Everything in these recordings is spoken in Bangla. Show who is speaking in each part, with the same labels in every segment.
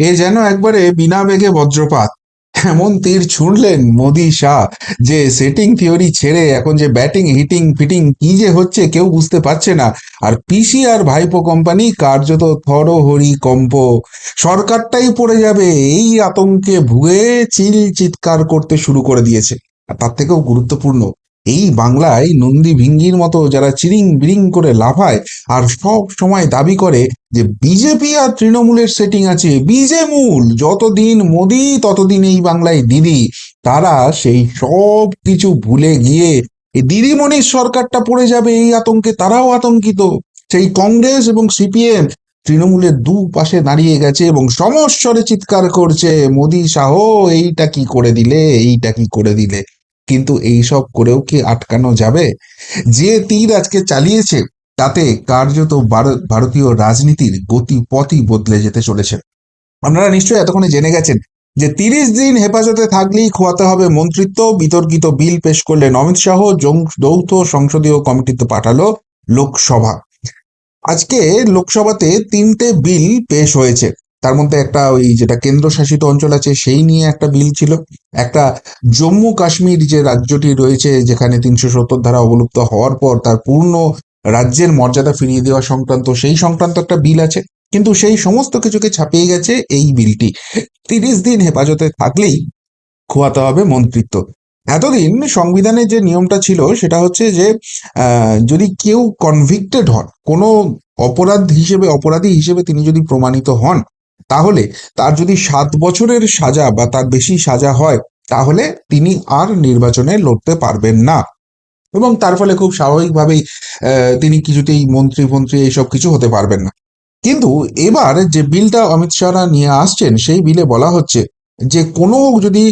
Speaker 1: এ যেন একবারে বিনা বেগে বজ্রপাত। এমন তীর ছুঁড়লেন মোদি শাহ। যে সেটিং থিওরি ছেড়ে এখন যে ব্যাটিং, হিটিং, ফিটিং কি যে হচ্ছে কেউ বুঝতে পারছে না। আর পিসি আর ভাইপো কোম্পানি কার্যত থরহরি কম্প। সরকারটাই পড়ে যাবে, এই আতঙ্কে ভুয়ে চিল চিৎকার করতে শুরু করে দিয়েছে। আর তার থেকেও গুরুত্বপূর্ণ এই বাংলায় নন্দী ভিঙ্গির মতো যারা চিরিং বিরিং করে লাফায় আর সব সময় দাবি করে যে বিজেপি আর তৃণমূলের সেটিং আছে বিজে মূল, যতদিন মোদি, ততদিন এই বাংলায় দিদি। তারা সেই সব কিছু ভুলে গিয়ে দিদিমণির সরকারটা পড়ে যাবে এই আতঙ্কে, তারাও আতঙ্কিত। সেই কংগ্রেস এবং সিপিএম তৃণমূলের দু পাশে দাঁড়িয়ে গেছে এবং সমস্বরে চিৎকার করছে, মোদি শাহ, এইটা কি করে দিলে? এইটা কি করে দিলে? কিন্তু এইসব করেও কি আটকানো যাবে? যে তীর আজকে চালিয়েছে, তাতে কার্যত ভারত- ভারতীয় রাজনীতির গতিপথই বদলে যেতে চলেছে। আপনারা নিশ্চয়ই এতক্ষণে জেনে গেছেন যে তিরিশ দিন হেফাজতে থাকলেই খোয়াতে হবে মন্ত্রিত্ব, বিতর্কিত বিল পেশ করলেন অমিত শাহ যৌথ সংসদীয় কমিটিতে পাঠালো লোকসভা। আজকে লোকসভাতে তিনটে বিল পেশ হয়েছে। তার মধ্যে একটা ওই যেটা কেন্দ্রশাসিত অঞ্চল আছে, সেই নিয়ে একটা বিল ছিল। একটা জম্মু কাশ্মীর যে রাজ্যটি রয়েছে, যেখানে তিনশো সত্তর ধারা অবলুপ্ত হওয়ার পর তার পূর্ণ রাজ্যের মর্যাদা ফিরিয়ে দেওয়া সংক্রান্ত, সেই সংক্রান্ত একটা বিল আছে। কিন্তু সেই সমস্ত কিছুকে ছাপিয়ে গেছে এই বিলটি। তিরিশ দিন হেফাজতে থাকলেই খোয়াতে হবে মন্ত্রিত্ব। এতদিন সংবিধানের যে নিয়মটা ছিল, সেটা হচ্ছে যে যদি কেউ কনভিক্টেড হন, কোনো অপরাধ হিসেবে, অপরাধী হিসেবে তিনি যদি প্রমাণিত হন তাহলে তার যদি সাত বছরের সাজা বা তার বেশি সাজা হয়, তাহলে তিনি আর নির্বাচনে লড়তে পারবেন না। এবং তার ফলে খুব স্বাভাবিকভাবেই তিনি কিছুতেই মন্ত্রী মন্ত্রী এইসব কিছু হতে পারবেন না। কিন্তু এবার যে বিলটা অমিত শাহরা নিয়ে আসছেন, সেই বিলে বলা হচ্ছে যে কোনো যদি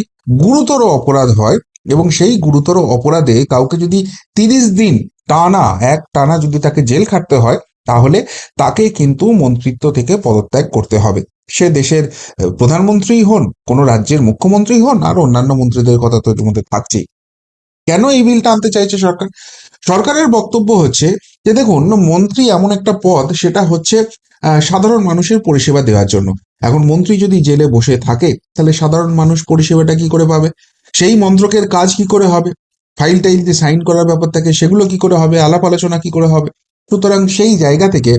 Speaker 1: গুরুতর অপরাধ হয় এবং সেই গুরুতর অপরাধে কাউকে যদি তিরিশ দিন টানা, এক টানা যদি তাকে জেল খাটতে হয়, তাহলে তাকে কিন্তু মন্ত্রিত্ব থেকে পদত্যাগ করতে হবে। সে দেশের প্রধানমন্ত্রী হন, কোনো রাজ্যের মুখ্যমন্ত্রী হন, আর অন্যান্য মন্ত্রীদের কথা তো মধ্যে থাকছেই। কেন এই বিলটা আনতে চাইছে সরকার? সরকারের বক্তব্য হচ্ছে যে দেখুন, মন্ত্রী এমন একটা পদ, সেটা হচ্ছে সাধারণ মানুষের পরিষেবা দেওয়ার জন্য। এখন মন্ত্রী যদি জেলে বসে থাকে, তাহলে সাধারণ মানুষ পরিষেবাটা কি করে পাবে? সেই মন্ত্রকের কাজ কি করে হবে? ফাইল টাইল যে সাইন করার ব্যাপার থাকে, সেগুলো কি করে হবে? আলাপ আলোচনা কি করে হবে? সুতরাং সেই জায়গা থেকে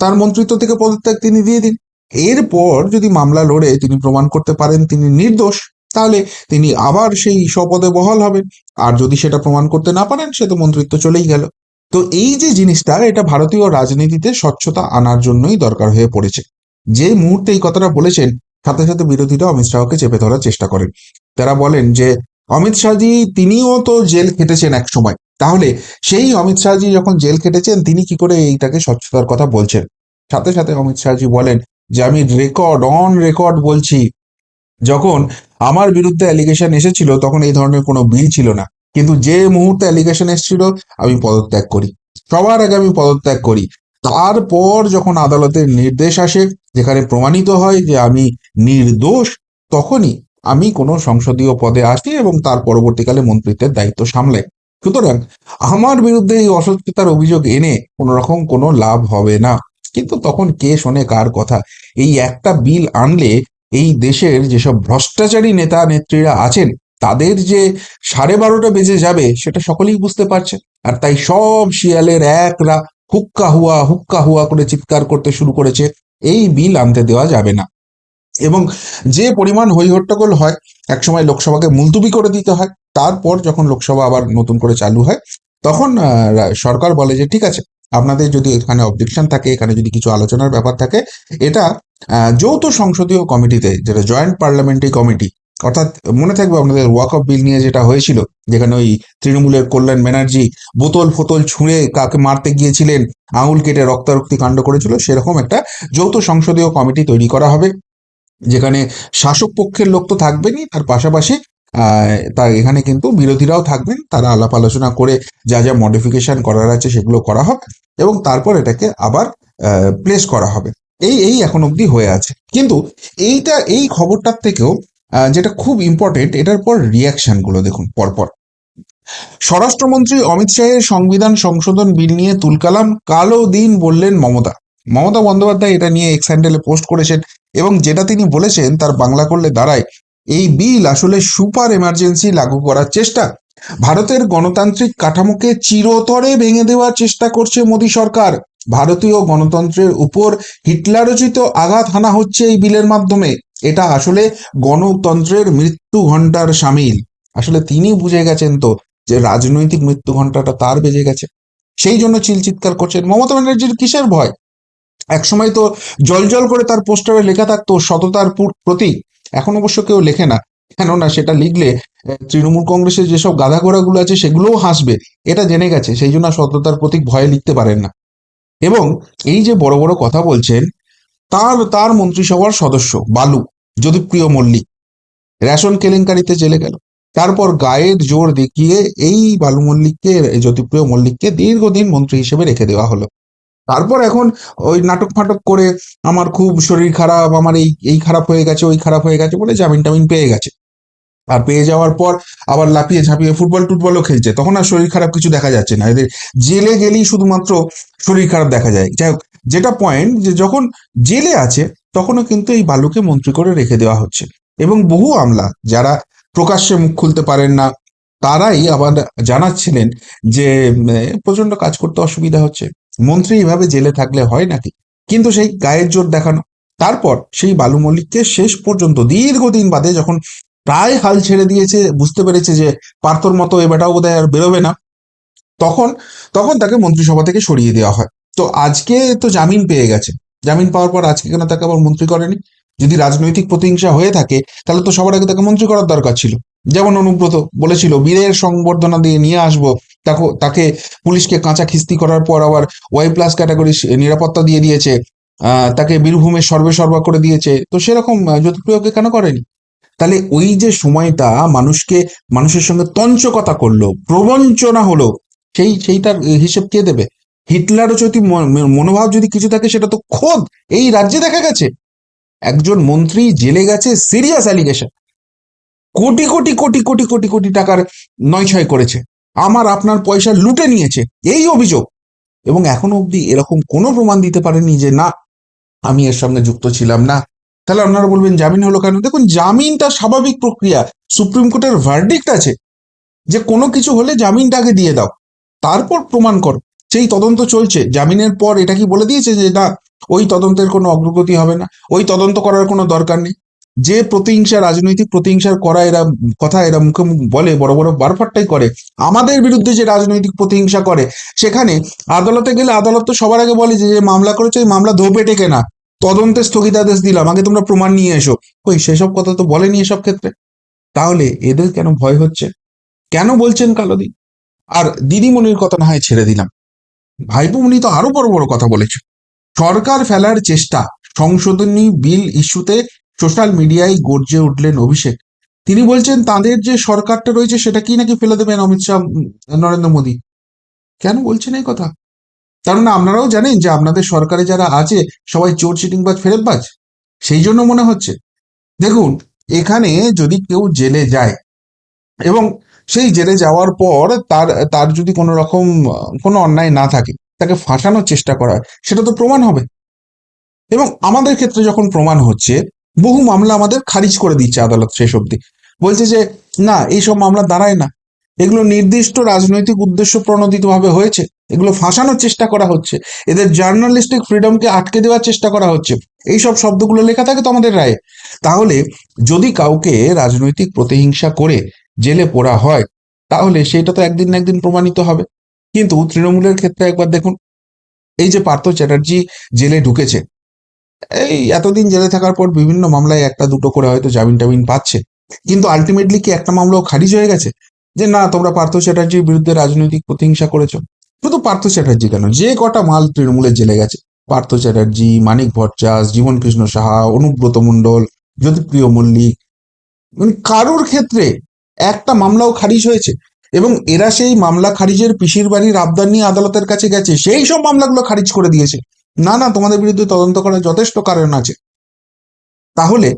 Speaker 1: তার মন্ত্রিত্ব থেকে পদত্যাগ তিনি দিয়ে দিন। এরপর যদি মামলা লড়ে তিনি প্রমাণ করতে পারেন তিনি নির্দোষ, তাহলে তিনি আবার সেই স্বপদে বহাল হবেন। আর যদি সেটা প্রমাণ করতে না পারেন, সে তো মন্ত্রিত্ব চলেই গেল। তো এই যে জিনিসটা, এটা ভারতীয় রাজনীতিতে স্বচ্ছতা আনার জন্যই দরকার হয়ে পড়েছে। যে মুহূর্তে এই কথাটা বলেছেন, সাথে সাথে বিরোধীরা অমিত শাহকে চেপে ধরার চেষ্টা করেন। তারা বলেন যে, অমিত শাহজি, তিনিও তো জেল খেটেছেন এক সময়। তাহলে সেই অমিত শাহজি যখন জেল খেটেছেন, তিনি কি করে এইটাকে স্বচ্ছতার কথা বলছেন? সাথে সাথে অমিত শাহজি বলেন যে আমি রেকর্ড অন রেকর্ড বলছি। যখন আমার বিরুদ্ধে অ্যালিগেশন এসেছিল, তখন এই ধরনের কোনো বিল ছিল না। কিন্তু যে মুহূর্তে অ্যালিগেশন এসেছিল, আমি পদত্যাগ করি। সবার আগে আমি পদত্যাগ করি। তারপর যখন আদালতের নির্দেশ আসে, যেখানে প্রমাণিত হয় যে আমি নির্দোষ, তখনই আমি কোনো সংসদীয় পদে আসি এবং তার পরবর্তীকালে মন্ত্রিত্বের দায়িত্ব সামলাই। সুতরাং আমার বিরুদ্ধে এই অসত্যতার অভিযোগ এনে কোনো রকম কোনো লাভ হবে না। কিন্তু তখন কে শোনে কার কথা? এই একটা বিল আনলে এই দেশের যেসব ভ্রষ্টাচারী নেতা নেত্রীরা আছেন, তাদের যে সাড়ে বারোটা বেজে যাবে সেটা সকলেই বুঝতে পারছে। আর তাই সব শিয়ালের একরা হুক্কা হুয়া হুক্কা হুয়া করে চিৎকার করতে শুরু করেছে। এই বিল আনতে দেওয়া যাবে না। এবং যে পরিমাণ হইহট্টগোল হয়, একসময় লোকসভাকে মুলতুবি করে দিতে হয়। তারপর যখন লোকসভা আবার নতুন করে চালু হয়, তখন সরকার বলে যে, ঠিক আছে আপনাদের যদি এখানে অবজেকশন থাকে, এখানে যদি কিছু আলোচনার ব্যাপার থাকে, এটা যৌথ সংসদীয় কমিটিতে, যেটা জয়েন্ট পার্লামেন্টারি কমিটি অর্থাৎ মনে থাকবে আপনাদের ওয়াক অফ বিল নিয়ে যেটা হয়েছিল, যেখানে ওই তৃণমূলের কল্যাণ ব্যানার্জি বোতল ফোতল ছুঁড়ে কাকে মারতে গিয়েছিলেন, আঙুল কেটে রক্তারক্তি কাণ্ড করেছিল, সেরকম একটা যৌথ সংসদীয় কমিটি তৈরি করা হবে, যেখানে শাসক পক্ষের লোক তো থাকবেনই, তার পাশাপাশি তার এখানে কিন্তু বিরোধীরাও থাকবেন, তারা আলাপ আলোচনা করে যা যা মডিফিকেশন করার আছে সেগুলো করা হবে। এবং তারপর এটাকে আবার প্লেস করা হবে। এই এই এখন অবধি হয়ে আছে। কিন্তু এইটা, এই খবরটার থেকেও যেটা খুব ইম্পর্টেন্ট এটার পর রিয়াকশনগুলো দেখুন পরপর। স্বরাষ্ট্রমন্ত্রী অমিত শাহের সংবিধান সংশোধন বিল নিয়ে তুলকালাম, কালো দিন বললেন মমতা। মমতা বন্দ্যোপাধ্যায় এটা নিয়ে এক্স হ্যান্ডেলে পোস্ট করেছেন এবং যেটা তিনি বলেছেন, তার বাংলা করলে দাঁড়ায় এই বিল আসলে সুপার এমার্জেন্সি লাগু করার চেষ্টা। ভারতের গণতান্ত্রিক কাঠামোকে চিরতরে ভেঙে দেওয়ার চেষ্টা করছে মোদী সরকার। ভারতীয় গণতন্ত্রের উপর হিটলারোচিত আঘাত হানা হচ্ছে এই বিলের মাধ্যমে। এটা আসলে গণতন্ত্রের মৃত্যু ঘণ্টার সামিল। আসলে তিনি বুঝে গেছেন তো যে রাজনৈতিক মৃত্যু ঘন্টাটা তার বেজে গেছে। সেই জন্য চিলচিৎকার করছেন মমতা ব্যানার্জির কিসের ভয়? একসময় তো জল করে তার পোস্টারে লেখা থাকতো সততার পুর- প্রতীক। এখন অবশ্য কেউ লেখে না। কেননা সেটা লিখলে তৃণমূল কংগ্রেসের যেসব গাধা ঘোড়াগুলো আছে সেগুলোও হাসবে। এটা জেনে গেছে, সেই জন্য সততার প্রতীক ভয়ে লিখতে পারেন না। এবং এই যে বড় বড় কথা বলছেন, তার তার মন্ত্রিসভার সদস্য, বালু, যদুপ্রিয় মল্লিক, রেশন কেলেঙ্কারিতে জেলে গেল। তারপর গায়ের জোর দেখিয়ে এই বালু মল্লিককে জ্যোতিপ্রিয় মল্লিককে দীর্ঘদিন মন্ত্রী হিসেবে রেখে দেওয়া হলো। তারপর এখন ওই নাটক ফাটক করে আমার খুব শরীর খারাপ, আমার এই এই খারাপ হয়ে গেছে, ওই খারাপ হয়ে গেছে বলে জামিন টামিন পেয়ে গেছে। আর পেয়ে যাওয়ার পর আবার লাফিয়ে ঝাঁপিয়ে ফুটবল টুটবলও খেলছে। তখন আর শরীর খারাপ কিছু দেখা যাচ্ছে না। এদের জেলে গেলেই শুধুমাত্র শরীর খারাপ দেখা যায়। যাই হোক, যেটা পয়েন্ট যে যখন জেলে আছে, তখনও কিন্তু এই বালুকে মন্ত্রী করে রেখে দেওয়া হচ্ছে। এবং বহু আমলা যারা প্রকাশ্যে মুখ খুলতে পারেন না, তারাই আবার জানাচ্ছিলেন যে প্রচণ্ড কাজ করতে অসুবিধা হচ্ছে। মন্ত্রী এইভাবে জেলে থাকলে হয় নাকি? কিন্তু সেই গায়ের জোর দেখানো। তারপর সেই বালু মল্লিককে শেষ পর্যন্ত দীর্ঘদিন বাদে যখন প্রায় হাল ছেড়ে দিয়েছে, বুঝতে পেরেছে যে পার্থর মতো এবারটাও বোধহয় আর বেরোবে না, তখন তখন তাকে মন্ত্রিসভা থেকে সরিয়ে দেওয়া হয়। তো আজকে তো জামিন পেয়ে গেছে। জামিন পাওয়ার পর আজকে কেন তাকে আবার মন্ত্রী করেনি? যদি রাজনৈতিক প্রতিহিংসা হয়ে থাকে, তাহলে তো সবার আগে তাকে মন্ত্রী করার দরকার ছিল। যেমন অনুব্রত বলেছিল, বীরের সংবর্ধনা দিয়ে নিয়ে আসব তাকে তাকে পুলিশকে কাঁচা খিস্তি করার পর আবার ওয়াই প্লাস ক্যাটাগরি নিরাপত্তা দিয়ে দিয়েছে তাকে বীরভূমে সর্বে সর্বা করে দিয়েছে। তো সেরকম জ্যোতিপ্রিয়কে কেন করেনি? তাহলে ওই যে সময়টা মানুষকে, মানুষের সঙ্গে তঞ্চকতা করল, প্রবঞ্চনা হলো, সেই, সেইটার হিসেব কে দেবে? হিটলারও যদি মনোভাব যদি কিছু থাকে, সেটা তো খোদ এই রাজ্যে দেখা গেছে। একজন মন্ত্রী জেলে গেছে সিরিয়াস অ্যালিগেশন কোটি কোটি কোটি কোটি কোটি কোটি টাকার নয় ছয় করেছে। আমার আপনার পয়সা লুটে নিয়েছে। এই অভিযোগ। এবং এখনও অবধি এরকম কোনো প্রমাণ দিতে পারেনি যে, না, আমি এর সামনে যুক্ত ছিলাম না। তাহলে আপনারা বলবেন, জামিন হলো কেন? দেখুন, জামিনটা স্বাভাবিক প্রক্রিয়া। সুপ্রিম কোর্টের ভার্ডিক্ট আছে যে, কোনো কিছু হলে জামিনটা আগে দিয়ে দাও। তারপর প্রমাণ করো। সেই তদন্ত চলছে, জামিনের পর এটা কি বলে দিয়েছে যে, না, ওই তদন্তের কোনো অগ্রগতি হবে না। ওই তদন্ত করার কোনো দরকার নেই। যে প্রতিহিংসা, রাজনৈতিক প্রতিহিংসার করা এরা, কথা এরা মুখে বলে, বড় বড় বারফাট্টাই করে। আমাদের বিরুদ্ধে যে রাজনৈতিক প্রতিহিংসা করে, সেখানে আদালতে গেলে আদালত তো সবার আগে বলে যে যে মামলা করেছে এই মামলা ধোপে টেকে না। তদন্তে স্থগিতাদেশ দিলাম, আগে তোমরা প্রমাণ নিয়ে এসো। ওই সেসব কথা তো বলেনি এসব ক্ষেত্রে। তাহলে এদের কেন ভয় হচ্ছে? কেন বলছেন কালোদি আর দিদিমণির কথা না হয় ছেড়ে দিলাম। ভাইপোমণি তো আরও বড় বড় কথা বলেছে। সরকার ফেলার চেষ্টা, সংশোধনী বিল ইস্যুতে সোশ্যাল মিডিয়ায় গর্জে উঠলেন অভিষেক। তিনি বলছেন, তাদের যে সরকারটা রয়েছে সেটা কি নাকি ফেলে দেবেন অমিত শাহ নরেন্দ্র মোদী? কেন বলছেন এই কথা? কারণ আপনারাও জানেন যে আপনাদের সরকারে যারা আছে, সবাই চোর, চিটিংবাজ ফেরতবাজ সেই জন্য মনে হচ্ছে। দেখুন, এখানে যদি কেউ জেলে যায়, এবং সেই জেলে যাওয়ার পর তার তার যদি কোনো রকম, কোনো অন্যায় না থাকে, তাকে ফাঁসানোর চেষ্টা করা সেটা তো প্রমাণ হবে। এবং আমাদের ক্ষেত্রে যখন প্রমাণ হচ্ছে বহু মামলা আমাদের খারিজ করে দিচ্ছে আদালত শেষ অবধি। বলছে যে, না, এইসব মামলা দাঁড়ায় না। এগুলো নির্দিষ্ট রাজনৈতিক উদ্দেশ্য প্রণোদিতভাবে হয়েছে। এগুলো ফাঁসানোর চেষ্টা করা হচ্ছে। এদের জার্নালিস্টিক ফ্রিডমকে আটকে দেওয়ার চেষ্টা করা হচ্ছে। এই সব শব্দগুলো লেখা থাকে তো আমাদের রায়ে। তাহলে যদি কাউকে রাজনৈতিক প্রতিহিংসা করে জেলে পোড়া হয়, তাহলে সেটা তো একদিন না একদিন প্রমাণিত হবে। কিন্তু তৃণমূলের ক্ষেত্রে একবার দেখুন, এই যে পার্থ চ্যাটার্জি জেলে ঢুকেছে এই এতদিন জেলে থাকার পর বিভিন্ন মামলায় একটা দুটো করে হয়তো জামিন টামিন পাচ্ছে। কিন্তু আলটিমেটলি কি একটা মামলাও খারিজ হয়ে গেছে? যে না, তোমরা পার্থ চ্যাটার্জির বিরুদ্ধে রাজনৈতিক প্রতিহিংসা করেছ। শুধু পার্থ চ্যাটার্জি কেন? যে কটা মাল তৃণমূলে জেলে গেছে। পার্থ চ্যাটার্জি, মানিক ভট্টাস জীবন কৃষ্ণ সাহা, অনুব্রত মণ্ডল, জ্যোতিপ্রিয় মল্লিক। মানে কারোর ক্ষেত্রে একটা মামলাও খারিজ হয়েছে। এবং এরা সেই মামলা খারিজের পিসির বাড়ির আবদার নিয়ে আদালতের কাছে গেছে। সেই সব মামলাগুলো খারিজ করে দিয়েছে। না না, তোমাদের বিরুদ্ধে তদন্ত করার যথেষ্ট কারণ আছে। তাহলে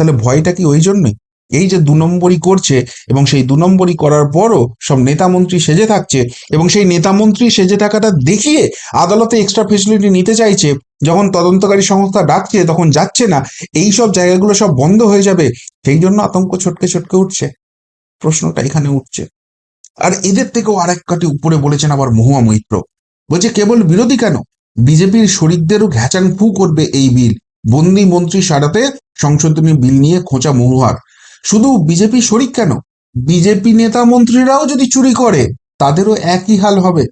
Speaker 1: তাহলে ভয়টা কি ওই জন্যই এই যে দু নম্বরই করছে এবং সেই দু নম্বরই করার পরও সব নেতা মন্ত্রী সেজে থাকছে এবং সেই নেতা মন্ত্রী সেজে থাকাটা দেখিয়ে আদালতে এক্সট্রা ফেসিলিটি নিতে চাইছে, যখন তদন্তকারী সংস্থা ডাকছে তখন যাচ্ছে না, এই সব জায়গাগুলো সব বন্ধ হয়ে যাবে, সেই জন্য আতঙ্ক ছটকে ছটকে উঠছে। প্রশ্নটা এখানে উঠছে। আর এদের থেকেও আর এক কাটি উপরে বলেছেন আবার মহুয়া মৈত্র। বলছে, কেবল বিরোধী কেন? বিজেপির শরিকদেরও ঘ্যাচাং ফু করবে এই বিল। বন্দি মন্ত্রী সারাতে সংশোধনী বিল নিয়ে খোঁচা মহুয়ার। শুধু বিজেপি শরিক কেন? বিজেপি নেতা মন্ত্রীরাও যদি চুরি করে, তাদেরও একই হাল হবে।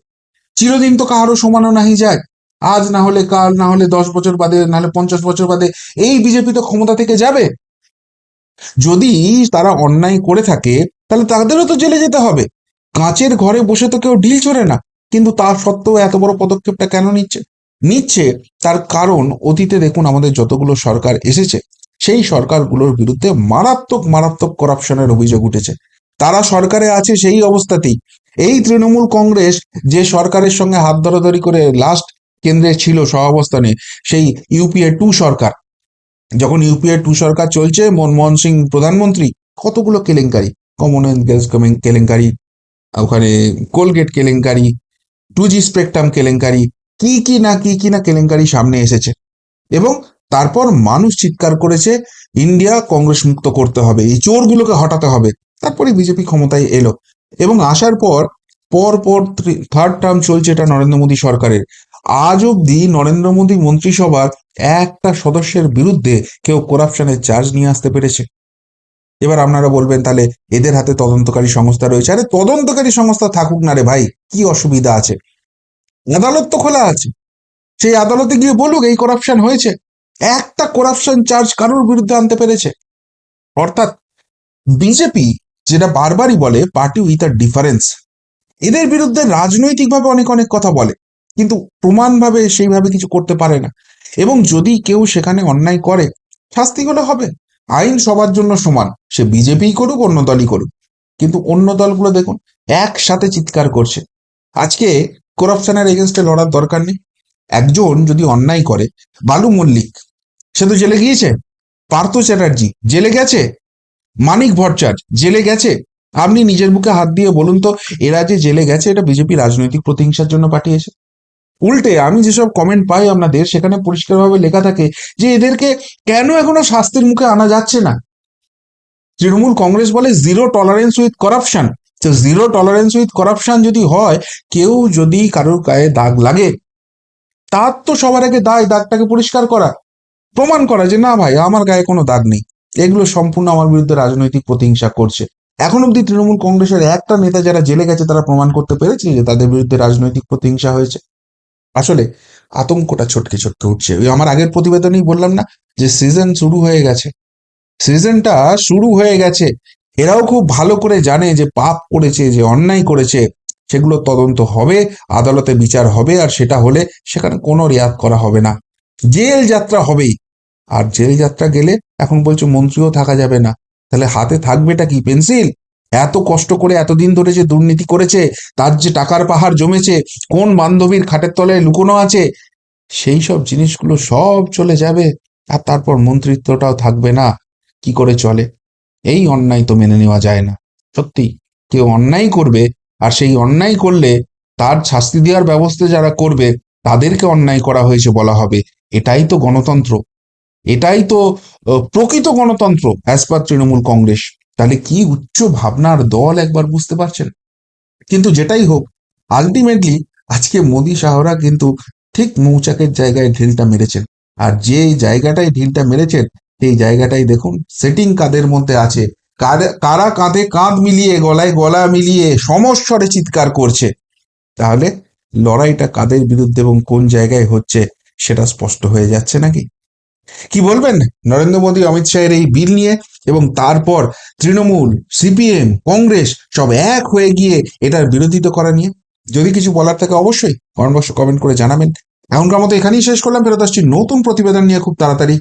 Speaker 1: চিরদিন তো কারও সমানো নাহি যায়। আজ না হলে কাল, না হলে দশ বছর বাদে, না হলে পঞ্চাশ বছর বাদে, এই বিজেপি তো ক্ষমতা থেকে যাবে। যদি তারা অন্যায় করে থাকে, তাহলে তাদেরও তো জেলে যেতে হবে। কাঁচের ঘরে বসে তো কেউ ডিল চড়ে না। কিন্তু তা সত্ত্বেও এত বড় পদক্ষেপটা কেন নিচ্ছে? নিচ্ছে, তার কারণ অতীতে দেখুন আমাদের যতগুলো সরকার এসেছে, সেই সরকারগুলোর বিরুদ্ধে মারাত্মক মারাত্মক করাপশনের অভিযোগ উঠেছে। তারা সরকারে আছে সেই অবস্থাতেই। এই তৃণমূল কংগ্রেস যে সরকারের সঙ্গে হাত ধরাধরি করে লাস্ট কেন্দ্রে ছিল সহাবস্থানে, সেই ইউপিএ টু সরকার। যখন ইউপিএ টু সরকার চলছে, মনমোহন সিং প্রধানমন্ত্রী, কতগুলো কেলেঙ্কারি? কমনওয়েলথ গেমস কেলেঙ্কারি, ওখানে কোলগেট কেলেঙ্কারি টু জি স্পেকট্রাম কেলেঙ্কারি কি কি না কি কি না কেলেঙ্কারি সামনে এসেছে। এবং তারপর মানুষ চিৎকার করেছে, ইন্ডিয়া কংগ্রেস মুক্ত করতে হবে, এই চোরগুলোকে হটাতে হবে। তারপরে বিজেপি ক্ষমতায় এলো। এবং আসার পর পর পর থার্ড টার্ম চলছে এটা নরেন্দ্র মোদী সরকারের। আজ অবধি নরেন্দ্র মোদী মন্ত্রিসভার একটা সদস্যের বিরুদ্ধে কেউ করাপশনের চার্জ নিয়ে আসতে পেরেছে। এবার আপনারা বলবেন, তাহলে এদের হাতে তদন্তকারী সংস্থা রয়েছে? আরে, তদন্তকারী সংস্থা থাকুক না রে ভাই, কি অসুবিধা আছে? আদালত তো খোলা আছে। সেই আদালতে গিয়ে বলুক, এই করাপশন হয়েছে। একটা করাপশন চার্জ কারোর বিরুদ্ধে আনতে পেরেছে? অর্থাৎ বিজেপি যেটা বারবারই বলে পার্টি উইথ আ ডিফারেন্স এদের বিরুদ্ধে রাজনৈতিকভাবে অনেক অনেক কথা বলে, কিন্তু প্রমাণভাবে সেইভাবে কিছু করতে পারে না। এবং যদি কেউ সেখানে অন্যায় করে শাস্তি হলে হবে। আইন সবার জন্য সমান, সে বিজেপি করুক, অন্য দলই করুক। কিন্তু অন্য দলগুলো দেখুন, একসাথে চিৎকার করছে। আজকে করাপশনের এগেনস্টে লড়ার দরকার নেই। একজন যদি অন্যায় করে, বালু মল্লিক, সে তো জেলে গিয়েছে। পার্থ চ্যাটার্জি, জেলে গেছে? মানিক ভট্টাচার্য, জেলে গেছে? আপনি নিজের বুকে হাত দিয়ে বলুন তো এরা যে জেলে গেছে? এটা বিজেপি রাজনৈতিক প্রতিহিংসার জন্য পাঠিয়েছে। উল্টে আমি যেসব কমেন্ট পাই আপনাদের, সেখানে পরিষ্কারভাবে লেখা থাকে যে এদেরকে কেন এখনও শাস্তির মুখে আনা যাচ্ছে না? তৃণমূল কংগ্রেস বলে জিরো টলারেন্স উইথ করাপশন তো জিরো টলারেন্স উইথ করাপশন যদি হয়, কেউ যদি কারোর গায়ে দাগ লাগে, তার তো সবার আগে দায় দাগটাকে পরিষ্কার করা, প্রমাণ করা যে না ভাই, আমার গায়ে কোনো দাগ নেই। এগুলো সম্পূর্ণ আমার বিরুদ্ধে রাজনৈতিক প্রতিহিংসা করছে। এখন অব্দি তৃণমূল কংগ্রেসের একটা নেতা যারা জেলে গেছে, তারা প্রমাণ করতে পেরেছে যে তাদের বিরুদ্ধে রাজনৈতিক প্রতিহিংসা হয়েছে। আসলে আতঙ্কটা ছটকে ছটকে উঠছে। ওই আমার আগের প্রতিবেদনেই বললাম না যে সিজন শুরু হয়ে গেছে। সিজনটা শুরু হয়ে গেছে। এরাও খুব ভালো করে জানে যে পাপ করেছে, যে অন্যায় করেছে, সেগুলো তদন্ত হবে, আদালতে বিচার হবে, আর সেটা হলে সেখানে কোনো রেয়াত করা হবে না। জেল যাত্রা হবেই। আর জেল যাত্রা গেলে এখন বলছো মন্ত্রীও থাকা যাবে না। তাহলে হাতে থাকবেটা কি পেন্সিল? এত কষ্ট করে এতদিন ধরে যে দুর্নীতি করেছে, তার যে টাকার পাহাড় জমেছে, কোন বান্ধবীর খাটের তলায় লুকোনো আছে, সেই সব জিনিসগুলো সব চলে যাবে, আর তারপর মন্ত্রিত্বটাও থাকবে না। কি করে চলে? এই অন্যায় তো মেনে নেওয়া যায় না। সত্যি, কেউ অন্যায় করবে আর সেই অন্যায় করলে তার শাস্তি দেওয়ার ব্যবস্থা যারা করবে, তাদেরকে অন্যায় করা হয়েছে বলা হবে। এটাই তো গণতন্ত্র। এটাই তো প্রকৃত গণতন্ত্র অ্যাজ পার তৃণমূল কংগ্রেস। তাহলে কি উচ্চ ভাবনার দল একবার বুঝতে পারছেন? কিন্তু যেটাই হোক আলটিমেটলি আজকে মোদি শাহরা কিন্তু ঠিক মৌচাকের জায়গায় ঢিলটা মেরেছেন। আর যে জায়গাটায় ঢিলটা মেরেছেন সেই জায়গাটাই দেখুন। সেটিং কাদের মধ্যে আছে? কার- কাঁধে কাঁধ মিলিয়ে, গলায় গলা মিলিয়ে সমস্বরে চিৎকার করছে? তাহলে লড়াইটা কাদের বিরুদ্ধে এবং কোন জায়গায় হচ্ছে সেটা স্পষ্ট হয়ে যাচ্ছে নাকি? কি বলবেন নরেন্দ্র মোদী, অমিত শাহের এই বিল নিয়ে? এবং তারপর তৃণমূল, সিপিএম, কংগ্রেস সব এক হয়ে গিয়ে এটার বিরোধিতা করা নিয়ে? যদি কিছু বলার থাকে অবশ্যই কমেন্ট কমেন্ট করে জানাবেন। এখনকার মতো এখানেই শেষ করলাম। ফেরত আসছি নতুন প্রতিবেদন নিয়ে খুব তাড়াতাড়ি।